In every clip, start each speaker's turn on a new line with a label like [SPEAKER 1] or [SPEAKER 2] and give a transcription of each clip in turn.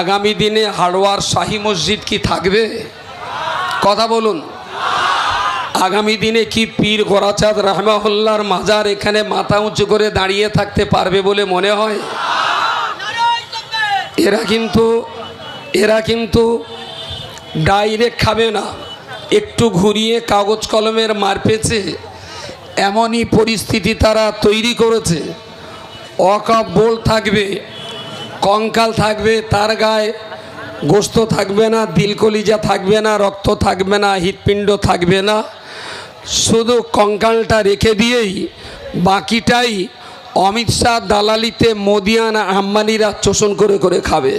[SPEAKER 1] আগামী দিনে হাড়োয়ার শাহী মসজিদ কি থাকবে? কথা বলুন। আগামী দিনে কি পীর গোরাচাঁদ রহমাহুল্লার মাজার এখানে মাথা উঁচু করে দাঁড়িয়ে থাকতে পারবে বলে মনে হয়? এরা কিন্তু এরা কিন্তু ডাইরেক্ট খাবে না। একটু ঘুরিয়ে কাগজ কলমের মার পেছে এমনই পরিস্থিতি তারা তৈরি করেছে। অকাপ বোল থাকবে। কঙ্কাল থাকবে, তার গায়ে গোস্ত থাকবে না, দিলকলিজা থাকবে না, রক্ত থাকবে না, হৃৎপিণ্ড থাকবে না। শুধু কঙ্কালটা রেখে দিয়েই বাকিটাই অমিত শাহ, দালালিতে মোদিয়ান, আম্বানিরা শোষণ করে করে খাবে।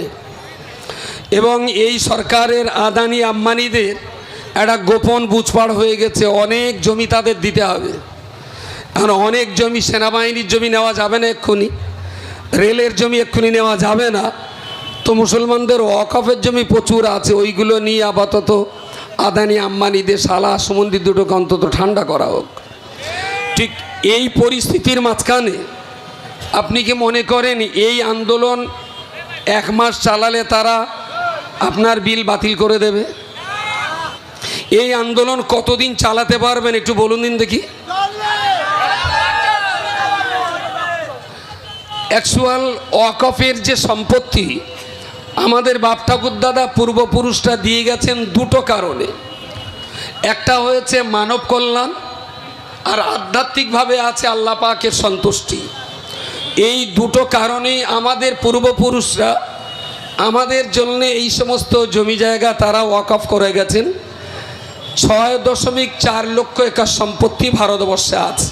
[SPEAKER 1] এবং এই সরকারের আদানি আম্বানিদের একটা গোপন বুঝপাড় হয়ে গেছে, অনেক জমি তাদের দিতে হবে। এখন অনেক জমি, সেনাবাহিনীর জমি নেওয়া যাবে না এক্ষুনি। রেলের জমি এক্ষুনি নেওয়া যাবে না। তো মুসলমানদের ওয়াকফের জমি প্রচুর আছে, ওইগুলো নিয়ে আপাতত আদানি আম্বানিদের সালা সমুদ্র দুটোকে অন্তত ঠান্ডা করা হোক। ঠিক এই পরিস্থিতির মাঝখানে আপনি কি মনে করেন এই আন্দোলন এক মাস চালালে তারা আপনার বিল বাতিল করে দেবে? এই আন্দোলন কতদিন চালাতে পারবেন একটু বলুন দিন দেখি। অ্যাকচুয়াল ওয়াকফের যে সম্পত্তি, আমাদের বাপ ঠাকুর দাদা পূর্বপুরুষরা দিয়ে গেছেন দুটো কারণে। একটা হয়েছে মানব কল্যাণ, আর আধ্যাত্মিকভাবে আছে আল্লাহ পাকের সন্তুষ্টি। এই দুটো কারণেই আমাদের পূর্বপুরুষরা আমাদের জন্য এই সমস্ত জমি জায়গা তারা ওয়াকফ করে গেছেন। ছয় দশমিক চার লক্ষ একর সম্পত্তি ভারতবর্ষে আছে।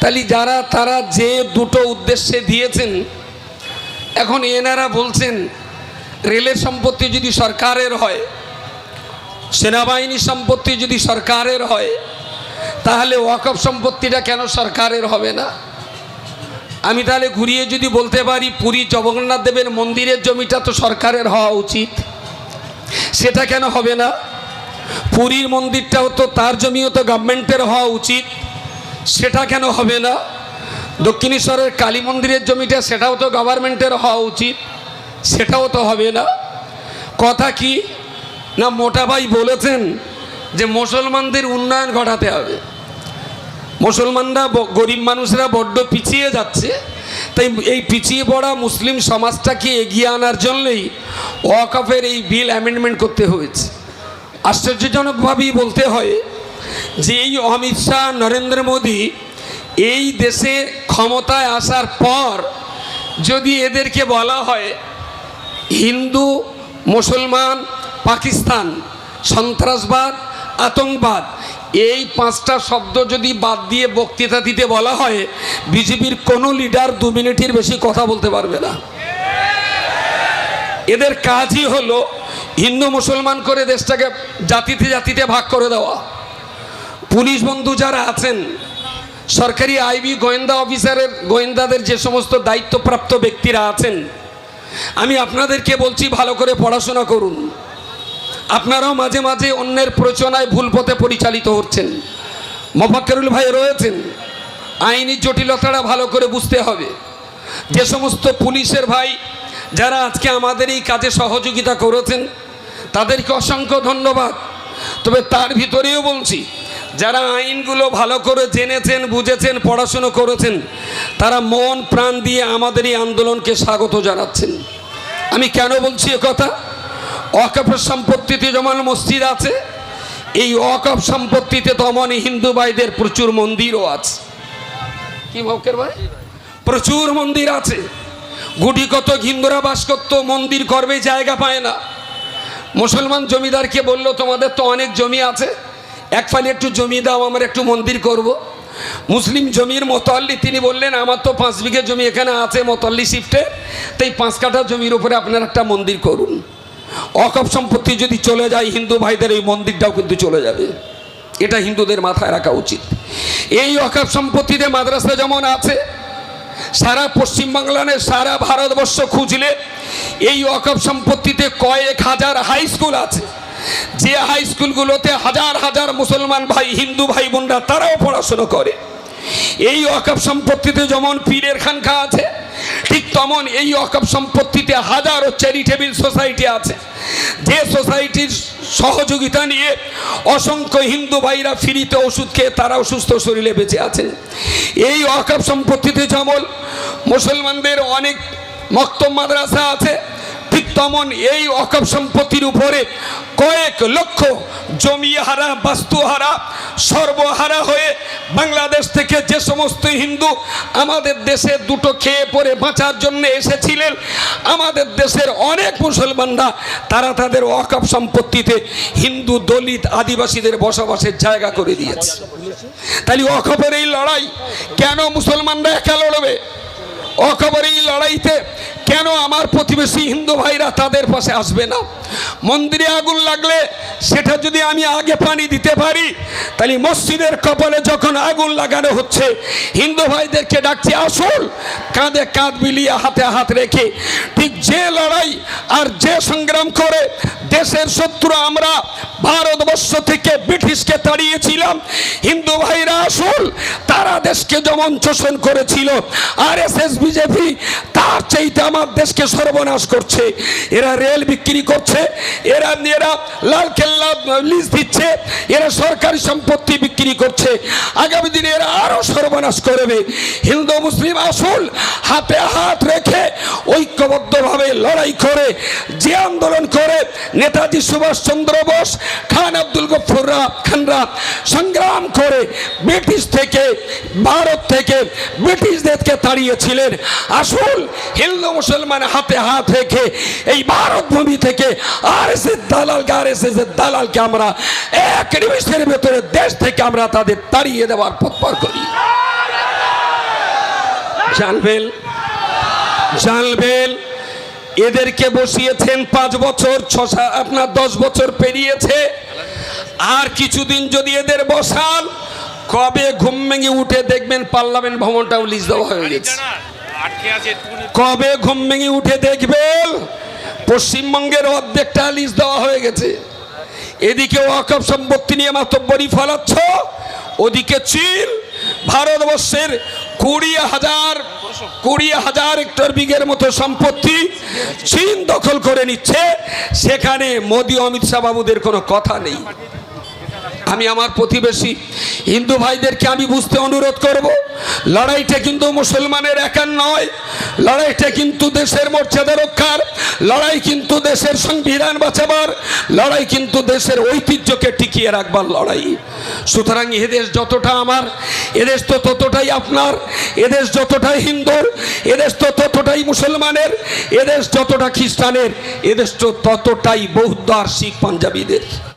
[SPEAKER 1] তাহলে যারা তারা যে দুটো উদ্দেশ্যে দিয়েছেন, এখন এনারা বলছেন, রেলের সম্পত্তি যদি সরকারের হয় সেনাবাহিনীর সম্পত্তি যদি সরকারের হয়, তাহলে ওয়াকফ সম্পত্তিটা কেন সরকারের হবে না? আমি তাহলে ঘুরিয়ে যদি বলতে পারি, পুরী জগন্নাথ দেবের মন্দিরের জমিটা তো সরকারের হওয়া উচিত। সেটা কেন হবে না? পুরীর মন্দিরটাও তো তার জমিও তো গভর্নমেন্টের হওয়া উচিত। সেটা কেন হবে না? দক্ষিণেশ্বরের কালী মন্দিরের জমিটা সেটাও তো গভর্নমেন্টের হওয়া উচিত, সেটাও তো হবে না। কথা কি? না, মোটা ভাই বলেছেন যে মুসলমানদের উন্নয়ন ঘটাতে হবে। মুসলমানরা গরিব মানুষরা বড্ড পিছিয়ে যাচ্ছে, তাই এই পিছিয়ে পড়া মুসলিম সমাজটাকে এগিয়ে আনার জন্যই ওয়াকফের এই বিল অ্যামেন্ডমেন্ট করতে হয়েছে। আশ্চর্যজনকভাবেই বলতে হয় যে এই অমিত শাহ, নরেন্দ্র মোদী এই দেশে ক্ষমতায় আসার পর যদি এদেরকে বলা হয় হিন্দু, মুসলমান, পাকিস্তান, সন্ত্রাসবাদ, আতঙ্কবাদ, এই পাঁচটা শব্দ যদি বাদ দিয়ে বক্তৃতা দিতে বলা হয়, বিজেপির কোনো লিডার দু মিনিটের বেশি কথা বলতে পারবে না। এদের কাজই হলো হিন্দু, মুসলমান করে দেশটাকে জাতিতে জাতিতে ভাগ করে দেওয়া। পুলিশ বন্ধু যারা আছেন, সরকারি আইবি গোয়েন্দা অফিসারের, গোয়েন্দাদের যে সমস্ত দায়িত্বপ্রাপ্ত ব্যক্তিরা আছেন, আমি আপনাদেরকে বলছি ভালো করে পড়াশোনা করুন। আপনারাও মাঝে মাঝে অন্যের প্রচনায় ভুল পথে পরিচালিত হচ্ছেন। মফাক্কেরুল ভাই রয়েছেন। আইনি জটিলতাটা ভালো করে বুঝতে হবে। যে সমস্ত পুলিশের ভাই যারা আজকে আমাদের এই কাজে সহযোগিতা করেছেন, তাদেরকে অসংখ্য ধন্যবাদ। তবে তার ভিতরেও বলছি যারা আইনগুলো ভালো করে জেনেছেন, বুঝেছেন, পড়াশুনো করেছেন, তারা মন প্রাণ দিয়ে আমাদের এই আন্দোলনকে স্বাগত জানাচ্ছেন। আমি কেন বলছি কথা? অকাপের সম্পত্তিতে যেমন মসজিদ আছে, এই অকাপ সম্পত্তিতে তেমন হিন্দু ভাইদের প্রচুর মন্দিরও আছে। কি ভকের ভাই? প্রচুর মন্দির আছে। গুটি কত হিন্দুরা বাস করতো, মন্দির করবে জায়গা পায় না। মুসলমান জমিদারকে বলল, তোমাদের তো অনেক জমি আছে এক ফালি একটু জমি দাও, আমার একটু মন্দির করব। মুসলিম জমির মতল্লি, তিনি বললেন, আমার তো পাঁচ বিঘে জমি এখানে আছে মতল্লি শিফটে তাই পাঁচ কাঠা জমির উপরে আপনার একটা মন্দির করুন। অকপ সম্পত্তি যদি চলে যায়, হিন্দু ভাইদের এই মন্দিরটাও কিন্তু চলে যাবে। এটা হিন্দুদের মাথায় রাখা উচিত। এই অকাপ সম্পত্তিতে মাদ্রাসা যেমন আছে, সারা পশ্চিমবাংলানে সারা ভারতবর্ষ খুঁজলে এই অকপ সম্পত্তিতে কয়েক হাজার হাই স্কুল আছে। যে হাই স্কুলগুলোতে হাজার হাজার মুসলমান ভাই, হিন্দু ভাই, বোনরা, তারাও পড়াশুনো করে। এই অকপ সম্পত্তিতে যেমন পীরের খানখা আছে, ঠিক তেমন এই অকপ সম্পত্তিতে হাজারো চ্যারিটেবল সোসাইটি আছে। যে সোসাইটির সহযোগিতা নিয়ে অসংখ্য হিন্দু ভাইরা ফ্রিতে ওষুধ খেয়ে তারাও সুস্থ শরীরে বেঁচে আছেন এই অকপ সম্পত্তিতে যেমন মুসলমানদের অনেক মক্তব মাদ্রাসা আছে তেমন এই অকপ সম্পত্তির উপরে কয়েক লক্ষ জমি হারা, বাস্তু হারা সর্বহারা হয়ে বাংলাদেশ থেকে যে সমস্ত হিন্দু আমাদের দেশে দুটো খেয়ে পরে বাঁচার জন্য এসেছিলেন, আমাদের দেশের অনেক মুসলমানরা, তারা তাদের অকপ সম্পত্তিতে হিন্দু দলিত আদিবাসীদের বসবাসের জায়গা করে দিয়েছে। তাহলে অকপের এই লড়াই কেন মুসলমানরা একা লড়বে? অকবর এই লড়াইতে কেন আমার প্রতিবেশী হিন্দু ভাইরা তাদের পাশে আসবে না? মন্দিরে আগুন লাগলে সেটা যদি আমি আগে পানি দিতে পারি, তাহলে মসজিদের কপালে যখন আগুন লাগানো হচ্ছে, হিন্দু ভাইদেরকে ডাকছি আসল কাঁধে কাঁধ মিলিয়ে হাতে হাত রেখে ঠিক যে লড়াই আর যে সংগ্রাম করে দেশের শত্রু আমরা ভারতবর্ষ থেকে ব্রিটিশকে তাড়িয়েছিলাম, হিন্দু ভাইরা আসল তারা দেশকে যেমন শোষণ করেছিল, আর এস এস বিজেপি তার চাইতে আমার দেশকে সর্বনাশ করছে। এরা রেল বিক্রি করছে, এরা এরা লাল কেল্লা লিজ দিচ্ছে, এরা সরকারি সম্পত্তি বিক্রি করছে। আগামী দিনে এরা আরও সর্বনাশ করবে। হিন্দু, মুসলিম, আসল, হাতে হাত রেখে ঐক্যবদ্ধভাবে লড়াই করে, যে আন্দোলন করে নেতাজি সুভাষচন্দ্র বোস গফুররা খানরা সংগ্রাম করে ব্রিটিশ থেকে, ভারত থেকে ব্রিটিশদেরকে তাড়িয়েছিলেন। আসল হিন্দু মুসলমান হাতে হাত রেখে এই ভারত ভূমি থেকে আর এস এস দালালকে আর এস এস দালালকে আমরা এক নিমিষের ভেতরে দেশ থেকে আমরা তাদের তাড়িয়ে দেওয়ার পথ করি। জানবেন? জানবেন? এদেরকে বসিয়েছেন পাঁচ বছর ছ আপনার দশ বছর পেরিয়েছে। আর কিছুদিন যদি এদের বসান কবে ঘুম ভেঙে উঠে দেখবেন পার্লামেন্ট ভবনটাও লিজ দেওয়া হয়ে গেছে। কবে ঘুম ভেঙে উঠে দেখবেন পশ্চিমবঙ্গের অর্ধেকটা লিজ দেওয়া হয়ে গেছে। এদিকে ওয়াকফ সম্পত্তি নিয়ে মাতব্বরি ফলাচ্ছ ওদিকে চীন ভারতবর্ষের কুড়ি হাজার কুড়ি হাজার হেক্টর বিঘের মতো সম্পত্তি চীন দখল করে নিচ্ছে। সেখানে মোদি অমিত শাহ বাবুদের কোনো কথা নেই। আমি আমার প্রতিবেশী হিন্দু ভাইদেরকে আমি বুঝতে অনুরোধ করব, লড়াইটা কিন্তু মুসলমানের একার নয়, লড়াইটা কিন্তু দেশের মর্যাদা রক্ষার, লড়াই কিন্তু দেশের সংবিধান বাঁচাবার, লড়াই কিন্তু দেশের ঐতিহ্যকে টিকিয়ে রাখবার লড়াই। সুতরাং এদেশ যতটা আমার এদেশ তো ততটাই আপনার এদেশ যতটাই হিন্দুর এদেশ তো ততটাই মুসলমানের এদেশ যতটা খ্রিস্টানের এদেশ তো ততটাই বৌদ্ধ আর শিখ পাঞ্জাবিদের।